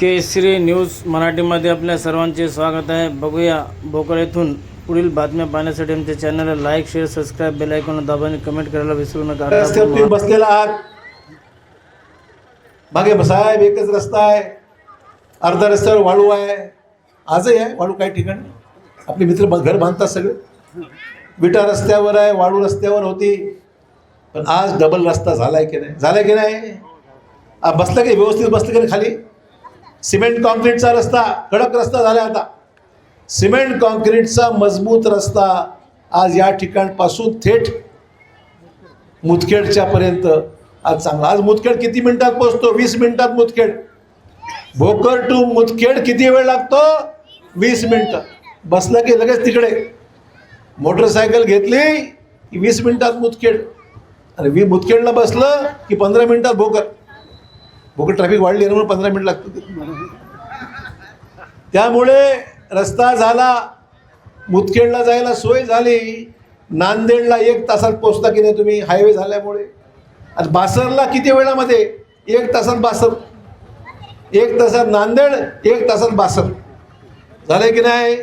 केसरी news मराठीमध्ये आपल्या सर्वांचे स्वागत आहे. बघूया भोकर येथून पुढील बातम्या पाहण्यासाठी आमच्या चॅनलला like share subscribe bell icon दाबा आणि कमेंट करायला विसरू नका. बसलेला आहात. मागे साहेब एकच रस्ता आहे. अर्धा रस्त्यावर वाळू आहे. आजही आहे वाळू काही ठिकाणी. आपले मित्र घर बांधतात सगळे. विटा रस्त्यावर आहे वाळू रस्त्यावर होती. पण आज डबल रस्ता झालाय की नाही? झालाय की नाही? बसलं की व्यवस्थित बसलं की नाही खाली? सिमेंट कॉन्क्रीटचा रस्ता कडक रस्ता झाला आता. सिमेंट कॉन्क्रीटचा मजबूत रस्ता आज या ठिकाणपासून थेट मुदखेडच्या पर्यंत आज चांगला. आज मुदखेड किती मिनिटात पोहोचतो? वीस मिनिटात मुदखेड. भोकर टू मुदखेड किती वेळ लागतो? वीस मिनिटं. बसलं की लगेच तिकडे. मोटरसायकल घेतली की वीस मिनिटात मुदखेड. आणि वी मुदखेडला बसलं की पंधरा मिनिटात भोकर. भोकर ट्रॅफिक वाढली म्हणून पंधरा मिनिट लागतं त्यामुळे रस्ता झाला मुदखेडला जायला सोय झाली नांदेडला एक तासात पोचता की नाही तुम्ही? हायवे झाल्यामुळे. आज बासरला किती वेळामध्ये? एक तासात बासर. एक तासात नांदेड एक तासात बासर. झालं की नाही?